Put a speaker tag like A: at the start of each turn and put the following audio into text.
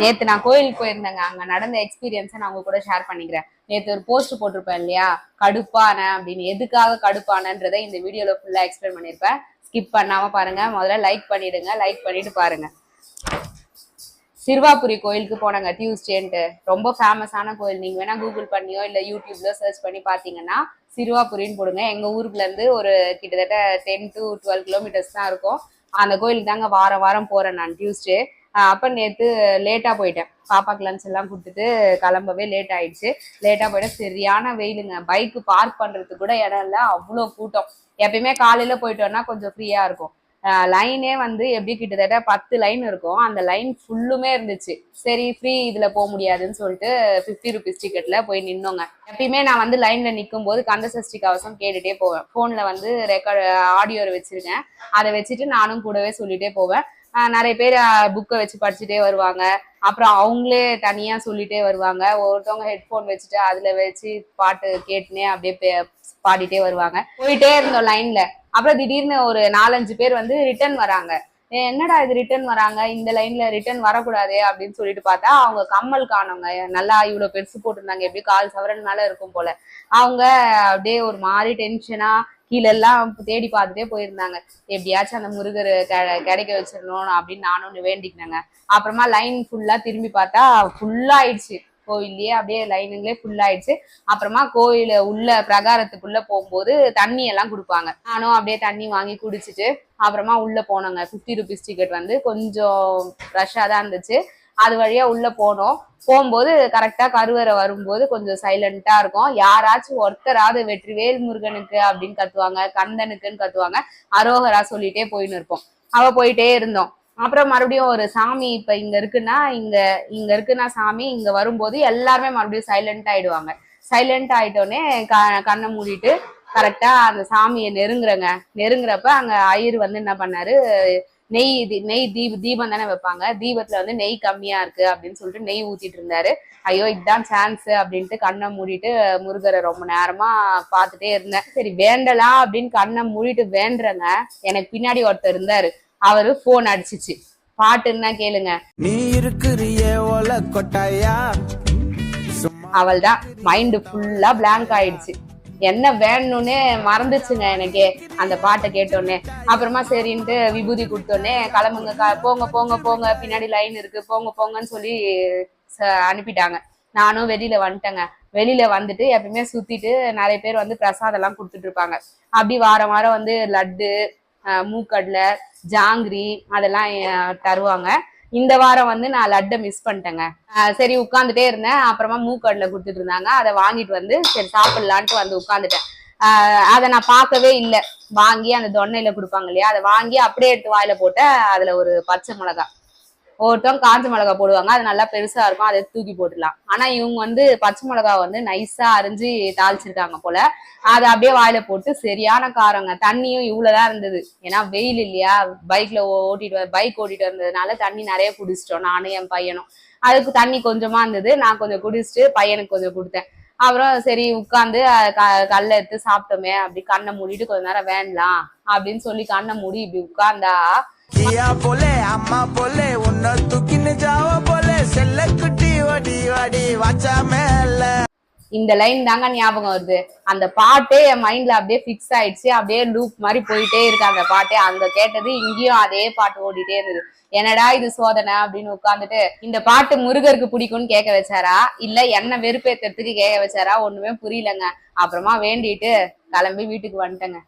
A: நேத்து நான் கோயிலுக்கு போயிருந்தேங்க. அங்க நடந்த எக்ஸ்பீரியன்ஸை நான் உங்க கூட ஷேர் பண்ணிக்கிறேன். நேத்து ஒரு போஸ்ட் போட்டிருப்பேன் இல்லையா? கடுப்பான அப்படின்னு. எதுக்காக கடுப்பானன்றதை இந்த வீடியோல ஃபுல்லா எக்ஸ்பிளைன் பண்ணிருப்பேன் ஸ்கிப் பண்ணாம பாருங்க. முதல்ல லைக் பண்ணிடுங்க. லைக் பண்ணிட்டு பாருங்க. சிறுவாபுரி கோயிலுக்கு போனாங்க. டியூஸ்டேன்ட்டு ரொம்ப ஃபேமஸான கோயில். நீங்க வேணா கூகுள் பண்ணியோ இல்ல யூடியூப்ல சர்ச் பண்ணி பாத்தீங்கன்னா சிறுவாபுரின்னு போடுங்க. எங்க ஊருக்குல இருந்து ஒரு கிட்டத்தட்ட டென் டு டுவெல் கிலோமீட்டர்ஸ் தான் இருக்கும். அந்த கோயிலுக்கு தாங்க வாரம் வாரம் போறேன் நான் டியூஸ்டே அப்போ நேற்று லேட்டாக போயிட்டேன். பாப்பாக்கு லஞ்ச் எல்லாம் கொடுத்துட்டு கிளம்பவே லேட் ஆயிடுச்சு. லேட்டாக போயிட்டேன் சரியான வெயிலுங்க. பைக்கு பார்க் பண்றதுக்கு கூட இடம் இல்லை. அவ்வளோ கூட்டம். எப்பயுமே காலையில் போயிட்டோம்னா கொஞ்சம் ஃப்ரீயாக இருக்கும். லைனே வந்து எப்படி கிட்டத்தட்ட பத்து லைன் இருக்கும். அந்த லைன் ஃபுல்லுமே இருந்துச்சு. சரி ஃப்ரீ இதில் போக முடியாதுன்னு சொல்லிட்டு ஃபிஃப்டி ருபீஸ் டிக்கெட்டில் போய் நின்னோங்க. எப்பயுமே நான் வந்து லைனில் நிற்கும் போது கந்த சஷ்டி கவசம் கேட்டுகிட்டே போவேன். ஃபோனில் வந்து ரெக்கார்ட் ஆடியோரை வச்சுருக்கேன். அதை வச்சுட்டு நானும் கூடவே சொல்லிகிட்டே போவேன். நிறைய பேர் புக்கை வச்சு படிச்சுட்டே வருவாங்க. அப்புறம் அவங்களே தனியா சொல்லிட்டே வருவாங்க. ஒருத்தவங்க ஹெட்ஃபோன் வச்சுட்டு அதுல வச்சு பாட்டு கேட்டுனே அப்படியே பே- பாடிட்டே வருவாங்க. போயிட்டே இருந்தோம் லைன்ல அப்புறம் திடீர்னு ஒரு நாலஞ்சு பேர் வந்து ரிட்டர்ன் வராங்க. என்னடா இது ரிட்டர்ன் வராங்க? இந்த லைன்ல ரிட்டர்ன் வரக்கூடாது அப்படின்னு சொல்லிட்டு பார்த்தா அவங்க கம்மல் காணவங்க நல்லா இவ்வளவு பெருசு போட்டிருந்தாங்க எப்படி கால் சவரன் மேல இருக்கும் போல. அவங்க அப்படியே ஒரு மாதிரி டென்ஷனா கீழெல்லாம் தேடி பார்த்துட்டே போயிருந்தாங்க. எப்படியாச்சும் அந்த முருகர் கெ- கிடைக்க வச்சிடணும் அப்படின்னு நானும் வேண்டிக்கினேங்க. அப்புறமா லைன் ஃபுல்லா திரும்பி பார்த்தா ஃபுல்லா ஆயிடுச்சு. கோயில்லயே அப்படியே லைனுங்களே ஃபுல் ஆயிடுச்சு. அப்புறமா கோயில உள்ள பிரகாரத்துக்குள்ள போகும்போது தண்ணி எல்லாம் கொடுப்பாங்க. நானும் அப்படியே தண்ணி வாங்கி குடிச்சிட்டு அப்புறமா உள்ள போனோங்க. ஃபிஃப்டி ருபீஸ் டிக்கெட் வந்து கொஞ்சம் ரஷ்ஷாக தான் இருந்துச்சு. அது வழியா உள்ள போனோம். போகும்போது கரெக்டா கருவறை வரும்போது கொஞ்சம் சைலண்டா இருக்கும். யாராச்சும் ஒருத்தராவது வெற்றிவேல் முருகனுக்கு அப்படின்னு கத்துவாங்க கந்தனுக்குன்னு கத்துவாங்க. அரோகரா சொல்லிட்டே போயின்னு இருப்போம். அவ போயிட்டே இருந்தோம். அப்புறம் மறுபடியும் ஒரு சாமி இப்ப இங்க இருக்குன்னா இங்க இங்க இருக்குன்னா சாமி இங்க வரும்போது எல்லாருமே மறுபடியும் சைலண்ட் ஆயிடுவாங்க. சைலண்ட் ஆயிட்டோடனே க கண்ணை மூடிட்டு கரெக்டா அந்த சாமியை நெருங்குறங்க. நெருங்குறப்ப அங்க ஐயர் வந்து என்ன பண்ணாரு? நெய் நெய் தீப தீபம் தானே வைப்பாங்க. தீபத்துல வந்து நெய் கம்மியா இருக்கு அப்படின்னு சொல்லிட்டு நெய் ஊத்திட்டு இருந்தாரு. ஐயோ இதுதான் சான்ஸ் அப்படின்ட்டு கண்ணை மூடிட்டு முருகரை ரொம்ப நேரமா பார்த்துட்டே இருந்தேன். சரி வேண்டலாம் அப்படின்னு கண்ணை மூடிட்டு வேண்டுறேங்க. எனக்கு பின்னாடி ஒருத்தர் இருந்தாரு. அவரு போன் அடிச்சிச்சு. பாட்டுன்னா கேளுங்க.
B: நீ இருக்கிறிய ஒல கொட்டாயா? சும்மா
A: அவள்தான். மைண்டு ஃபுல்லா blank ஆயிடுச்சு. என்ன வேணும்னே மறந்துச்சுங்க எனக்கு. அந்த பாட்டை கேட்டோன்னே. அப்புறமா சரின்ட்டு விபூதி கொடுத்தோன்னே கிளம்புங்க போங்க போங்க போங்க. பின்னாடி லைன் இருக்கு. போங்க போங்கன்னு சொல்லி அனுப்பிட்டாங்க. நானும் வெளியில வந்துட்டேங்க. வெளியில வந்துட்டு எப்பயுமே சுத்திட்டு நிறைய பேர் வந்து பிரசாதம் எல்லாம் கொடுத்துட்டு இருப்பாங்க. அப்படி வாரம் வாரம் வந்து லட்டு மூக்கடலை ஜாங்கிரி அதெல்லாம் தருவாங்க. இந்த வாரம் வந்து நான் லட்டை மிஸ் பண்ணிட்டேங்க. சரி உட்காந்துட்டே இருந்தேன். அப்புறமா மூக்கடலை கொடுத்துட்டு இருந்தாங்க. அதை வாங்கிட்டு வந்து சரி சாப்பிடலான்ட்டு வந்து உட்காந்துட்டேன் அதை நான் பார்க்கவே இல்லை. வாங்கி அந்த தொன்னையில கொடுப்பாங்க இல்லையா? அதை வாங்கி அப்படியே எடுத்து வாயில போட்டேன். அதுல ஒரு பச்சை மிளகா ஒருத்தவங்க காஞ்ச மிளகா போடுவாங்க அது நல்லா பெருசா இருக்கும் அதை தூக்கி போட்டுடலாம். ஆனா இவங்க வந்து பச்சை மிளகா வந்து நைஸா அரிஞ்சு தாளிச்சிருக்காங்க போல. அதை அப்படியே வாயில போட்டு சரியான காரங்க. தண்ணியும் இவ்வளவுதான் இருந்தது. ஏன்னா வெயில் இல்லையா? பைக்ல ஓட்டிட்டு பைக் ஓட்டிட்டு வந்ததுனால தண்ணி நிறைய குடிச்சிட்டோம் நானும் என் பையனும். அதுக்கு தண்ணி கொஞ்சமா இருந்தது. நான் கொஞ்சம் குடிச்சிட்டு பையனுக்கு கொஞ்சம் கொடுத்தேன். அப்புறம் சரி உட்காந்து கல்ல எடுத்து சாப்பிட்டோமே அப்படி கண்ணை மூடிட்டு கொஞ்ச நேரம் வேண்டலாம் அப்படின்னு சொல்லி கண்ணை மூடி இப்படி உட்கார்ந்தா
B: போலே அம்மா போலே உன்னை தூக்கின்னு ஜாவ போலே செல்ல குட்டி வடி வடி வாச்சா மேல.
A: இந்த லைன் தாங்க ஞாபகம் வருது. அந்த பாட்டே என் மைண்ட்ல அப்படியே ஃபிக்ஸ் ஆயிடுச்சு. அப்படியே லூப் மாதிரி போயிட்டே இருக்கு அந்த பாட்டே. அங்க கேட்டது இங்கேயும் அதே பாட்டு ஓடிட்டே இருந்தது. என்னடா இது சோதனை அப்படின்னு உட்காந்துட்டு இந்த பாட்டு முருகருக்கு பிடிக்கும்னு கேட்க வச்சாரா? இல்ல என்ன வெறுப்பேத்துறதுக்கு கேட்க வச்சாரா? ஒண்ணுமே புரியலங்க. அப்புறமா வேண்டிட்டு கிளம்பி வீட்டுக்கு வந்துட்டேங்க.